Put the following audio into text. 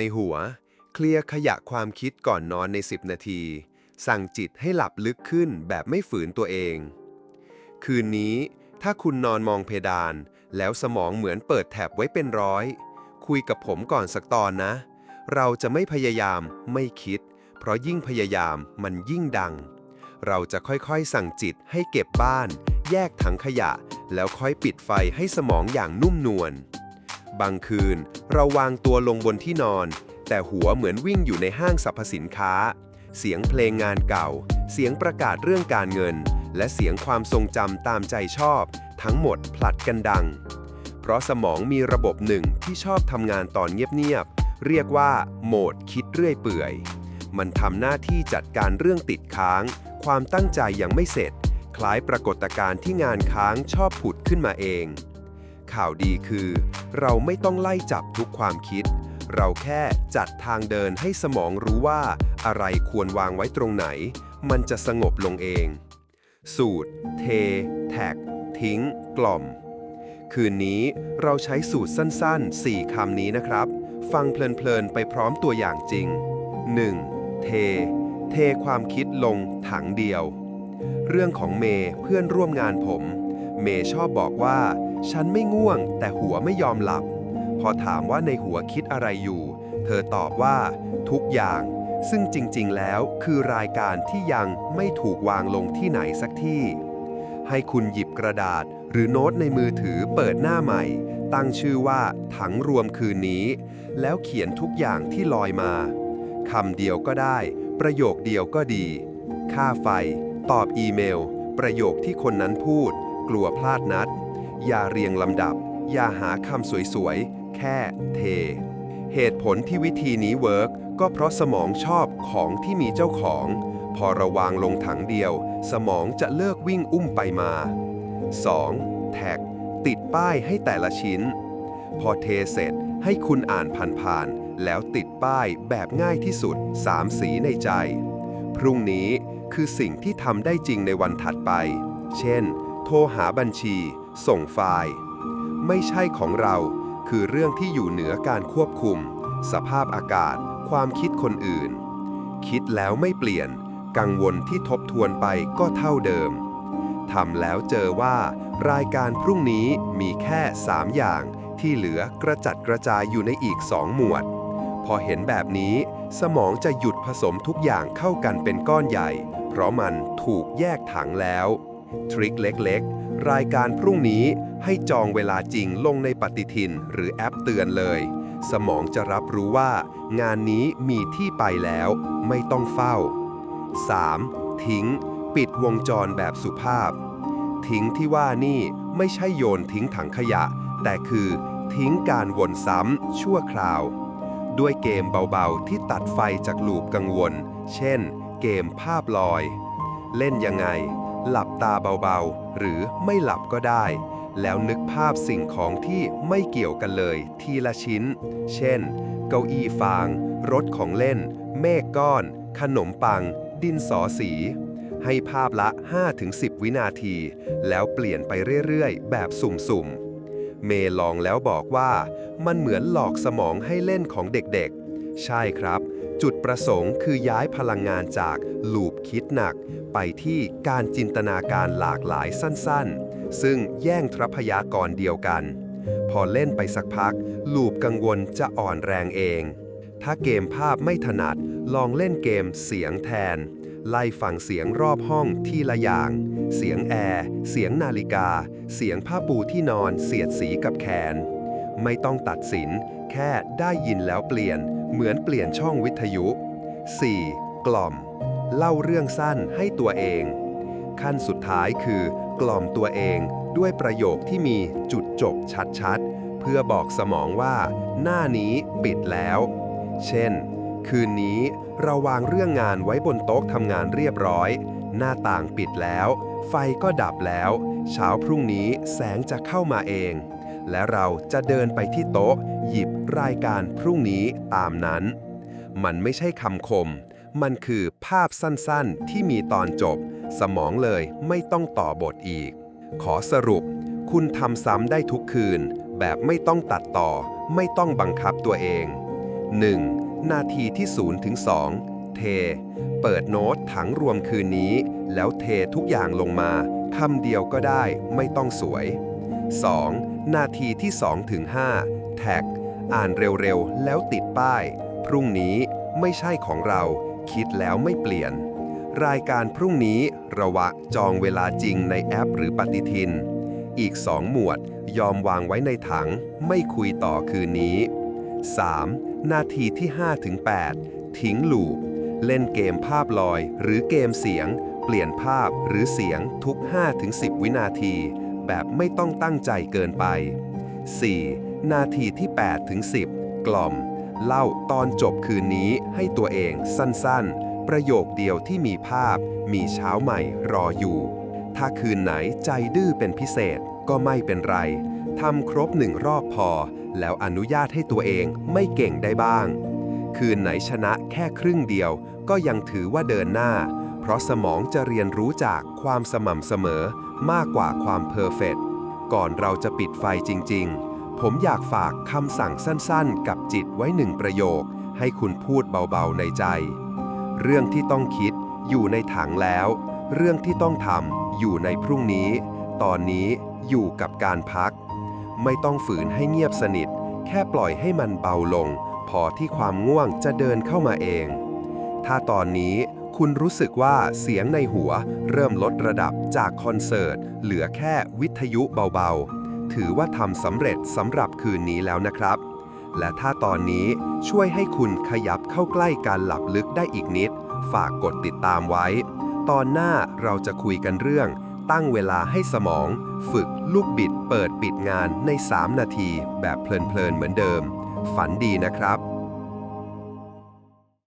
ในหัว เคลียร์ขยะความคิดก่อนนอนใน 10 นาที สั่งจิตให้หลับลึกขึ้นแบบไม่ฝืนตัวเอง คืนนี้ถ้าคุณนอนมองเพดาน แล้วสมองเหมือนเปิดแถบไว้เป็นร้อย คุยกับผมก่อนสักตอนนะ เราจะไม่พยายามไม่คิด เพราะยิ่งพยายามมันยิ่งดัง เราจะค่อยๆสั่งจิตให้เก็บบ้าน แยกถังขยะ แล้วค่อยปิดไฟให้สมองอย่างนุ่มนวล บางคืน เราวางตัวลงบนที่นอน แต่หัวเหมือนวิ่งอยู่ในห้างสรรพสินค้า เสียงเพลงงานเก่า เสียงประกาศเรื่องการเงิน และเสียงความทรงจำตามใจชอบ ทั้งหมดผลัดกันดัง เพราะสมองมีระบบหนึ่งที่ชอบทำงานตอนเงียบๆเรียกว่าโหมดคิดเรื่อยเปื่อย มันทำหน้าที่จัดการเรื่องติดค้าง ความตั้งใจยังไม่เสร็จ คล้ายปรากฏการณ์ที่งานค้างชอบผุดขึ้นมาเอง ข่าวดีคือ เราไม่ต้องไล่จับทุกความคิด เราแค่จัดทางเดินให้สมองรู้ว่า อะไรควรวางไว้ตรงไหน มันจะสงบลงเอง สูตร เท แท็ก ทิ้ง กล่อม คืนนี้เราใช้สูตรสั้นๆ 4คำนี้นะครับ ฟังเพลินๆ ไปพร้อมตัวอย่างจริง 1. เท เทความคิดลงถังเดียว เรื่องของเมย์เพื่อนร่วมงานผม เมย์ชอบบอกว่า ฉันไม่ง่วง แต่หัวไม่ยอมหลับ พอถามว่าในหัวคิดอะไรอยู่ เธอตอบว่า ทุกอย่าง ซึ่งจริงๆ แล้วคือรายการที่ยังไม่ถูกวางลงที่ไหนสักที่ ให้คุณหยิบกระดาษ หรือโน้ตในมือถือเปิดหน้าใหม่ ตั้งชื่อว่าถังรวมคืนนี้ แล้วเขียนทุกอย่างที่ลอยมาคำเดียวก็ได้ ประโยคเดียวก็ดี ค่าไฟ ตอบอีเมล ประโยคที่คนนั้นพูด กลัวพลาดนัด อย่าเรียงลำดับ อย่าหาคำสวยๆ แค่เท เหตุผลที่วิธีนี้เวิร์กก็เพราะสมองชอบของที่มีเจ้าของ พอระวางลงถังเดียว สมองจะเลิกวิ่งอุ้มไปมา 2. แท็ก ติดป้ายให้แต่ละชิ้น พอเทเสร็จให้คุณอ่านผ่านๆ แล้วติดป้ายแบบง่ายที่สุด 3 สีในใจ พรุ่งนี้คือสิ่งที่ทำได้จริงในวันถัดไป เช่น ทรหาบัญชี ส่งไฟล์ ไม่ใช่ของเรา คือเรื่องที่อยู่เหนือการควบคุม สภาพอากาศ ความคิดคนอื่น คิดแล้วไม่เปลี่ยน กังวลที่ทบทวนไปก็เท่าเดิมทำแล้วเจอว่า รายการพรุ่งนี้มีแค่ 3 อย่างที่เหลือกระจัดกระจายอยู่ในอีก 2 หมวด พอเห็นแบบนี้ สมองจะหยุดผสมทุกอย่างเข้ากันเป็นก้อนใหญ่ เพราะมันถูกแยกถังแล้ว ทริคเล็กๆ รายการพรุ่งนี้ให้จองเวลาจริงลงในปฏิทินหรือแอปเตือนเลย สมองจะรับรู้ว่า งานนี้มีที่ไปแล้ว ไม่ต้องเฝ้า 3. ทิ้ง ปิดวงจรแบบสุภาพ ทิ้งที่ว่านี่ไม่ใช่โยนทิ้งถังขยะ แต่คือทิ้งการวนซ้ำชั่วคราว ด้วยเกมเบาๆ ที่ตัดไฟจากลูปกังวล เช่น เกมภาพลอย เล่นยังไง หลับตาเบาๆ หรือไม่หลับก็ได้ แล้วนึกภาพสิ่งของที่ไม่เกี่ยวกันเลย ทีละชิ้น เช่น เก้าอี้ฟาง รถของเล่น เมฆก้อน ขนมปัง ดินสอสี ให้ภาพละ 5-10 วินาที แล้วเปลี่ยนไปเรื่อยๆ แบบสุ่มๆเมย์ลองแล้วบอกว่า มันเหมือนหลอกสมองให้เล่นของเด็กๆ ใช่ครับ จุดประสงค์คือย้ายพลังงานจากลูปคิดหนัก ไปที่การจินตนาการหลากหลายสั้นๆ ซึ่งแย่งทรัพยากรเดียวกัน พอเล่นไปสักพัก ลูปกังวลจะอ่อนแรงเอง ถ้าเกมภาพไม่ถนัดลองเล่นเกมเสียงแทน ไล่ฟังเสียงรอบห้องทีละอย่าง เสียงแอร์ เสียงนาฬิกา เสียงผ้าปูที่นอนเสียดสีกับแขน ไม่ต้องตัดสิน แค่ได้ยินแล้วเปลี่ยน เหมือนเปลี่ยนช่องวิทยุ 4. กล่อม เล่าเรื่องสั้นให้ตัวเอง ขั้นสุดท้ายคือ กล่อมตัวเองด้วยประโยคที่มีจุดจบชัดๆ เพื่อบอกสมองว่า หน้านี้ปิดแล้ว เช่น คืนนี้เราวางเรื่องงานไว้บนโต๊ะทำงานเรียบร้อย หน้าต่างปิดแล้ว ไฟก็ดับแล้ว เช้าพรุ่งนี้แสงจะเข้ามาเอง และเราจะเดินไปที่โต๊ะ หยิบรายการพรุ่งนี้ตามนั้น มันไม่ใช่คำคม มันคือภาพสั้นๆ ที่มีตอนจบ สมองเลยไม่ต้องต่อบทอีก ขอสรุป คุณทำซ้ำได้ทุกคืน แบบไม่ต้องตัดต่อ ไม่ต้องบังคับตัวเอง 1. นาทีที่0ถึง2เท เปิดโน้ตถังรวมคืนนี้ แล้วเททุกอย่างลงมาคำเดียวก็ได้ ไม่ต้องสวย 2. นาทีที่2ถึง5แท็ก อ่านเร็วๆ แล้วติดป้าย พรุ่งนี้ไม่ใช่ของเรา คิดแล้วไม่เปลี่ยน รายการพรุ่งนี้ระวะจองเวลาจริงในแอปหรือปฏิทิน อีก 2 หมวดยอมวางไว้ในถัง ไม่คุยต่อคืนนี้ 3. นาทีที่5ถึง8ทิ้งลูป เล่นเกมภาพลอย หรือเกมเสียง เปลี่ยนภาพหรือเสียงทุก 5-10 วินาที แบบไม่ต้องตั้งใจเกินไป 4. นาทีที่ 8 ถึง 10 กล่อม เล่าตอนจบคืนนี้ให้ตัวเองสั้นๆ ประโยคเดียวที่มีภาพ มีเช้าใหม่รออยู่ ถ้าคืนไหนใจดื้อเป็นพิเศษก็ไม่เป็นไรทำครบหนึ่งรอบพอ แล้วอนุญาตให้ตัวเองไม่เก่งได้บ้าง คืนไหนชนะแค่ครึ่งเดียว ก็ยังถือว่าเดินหน้า เพราะสมองจะเรียนรู้จากความสม่ำเสมอ มากกว่าความเพอร์เฟกต์ก่อนเราจะปิดไฟจริง ๆ ผมอยากฝากคำสั่งสั้นๆ กับจิตไว้หนึ่งประโยค ให้คุณพูดเบาๆในใจ เรื่องที่ต้องคิดอยู่ในถังแล้ว เรื่องที่ต้องทำอยู่ในพรุ่งนี้ ตอนนี้อยู่กับการพัก ไม่ต้องฝืนให้เงียบสนิท แค่ปล่อยให้มันเบาลง พอที่ความง่วงจะเดินเข้ามาเอง ถ้าตอนนี้ คุณรู้สึกว่าเสียงในหัวเริ่มลดระดับจากคอนเสิร์ต เหลือแค่วิทยุเบาๆ ถือว่าทำสำเร็จสำหรับคืนนี้แล้วนะครับ และถ้าตอนนี้ช่วยให้คุณขยับเข้าใกล้การหลับลึกได้อีกนิด ฝากกดติดตามไว้ ตอนหน้าเราจะคุยกันเรื่อง ตั้งเวลาให้สมอง ฝึกลูกบิดเปิดปิดงานใน 3 นาที แบบเพลินๆเหมือนเดิม ฝันดีนะครับ